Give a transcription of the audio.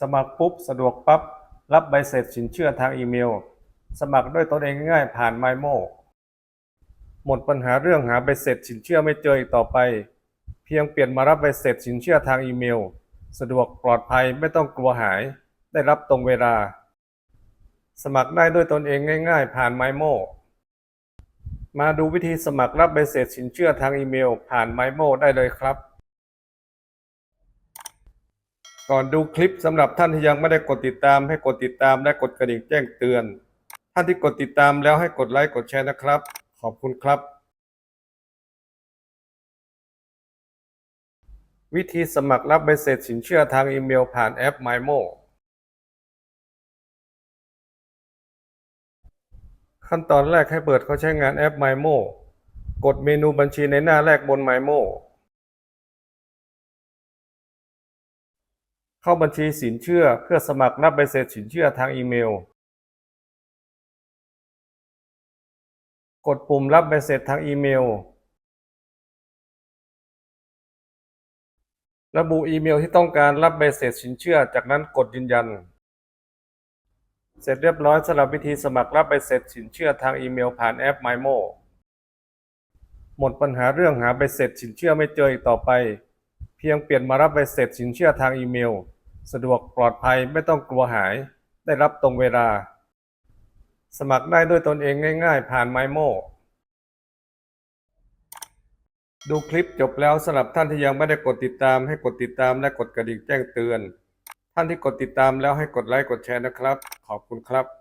สมัครปุ๊บ สะดวกปั๊บ รับใบเสร็จสินเชื่อทางอีเมล สมัครด้วยตนเองง่ายๆผ่านไมโมหมดปัญหาเรื่องหาใบเสร็จสินเชื่อไม่เจออีกต่อไป เพียงเปลี่ยนมารับใบเสร็จสินเชื่อทางอีเมล สะดวกปลอดภัยไม่ต้องกลัวหาย ได้รับตรงเวลา สมัครได้ด้วยตนเองง่าย ๆ ผ่านไมโมมาดูวิธีสมัครรับใบเสร็จสินเชื่อทางอีเมล ผ่านไมโมได้เลยครับ ก่อนดูคลิปสำหรับท่านที่ยังไม่ได้กดติดตามให้กดติดตามและกดกระดิ่งแจ้งเตือน ท่านที่กดติดตามแล้วให้กดไลค์กดแชร์นะครับ ขอบคุณครับ วิธีสมัครรับใบเสร็จสินเชื่อทางอีเมลผ่านแอป MyMo ขั้นตอนแรกให้เปิดเขาใช้งานแอป MyMo กดเมนูบัญชีในหน้าแรกบน MyMo เข้าบัญชีสินเชื่อ เพื่อสมัครรับใบเสร็จสินเชื่อทางอีเมล กดปุ่มรับใบเสร็จทางอีเมล ระบุอีเมลที่ต้องการรับใบเสร็จสินเชื่อ จากนั้นกดยืนยัน เสร็จเรียบร้อยสำหรับวิธีสมัครรับใบเสร็จสินเชื่อทางอีเมลผ่านแอป MyMo หมดปัญหาเรื่องหาใบเสร็จสินเชื่อไม่เจออีกต่อไป เพียงเปลี่ยนมารับใบเสร็จสินเชื่อทางอีเมล สะดวกปลอดภัยไม่ต้องกลัวหาย ได้รับตรงเวลา สมัครได้ด้วยตนเองง่าย ๆ ผ่าน MyMo ดูคลิปจบแล้วสำหรับท่านที่ยังไม่ได้กดติดตามให้กดติดตามและกดกระดิ่งแจ้งเตือน ท่านที่กดติดตามแล้วให้กดไลค์กดแชร์นะครับ ขอบคุณครับ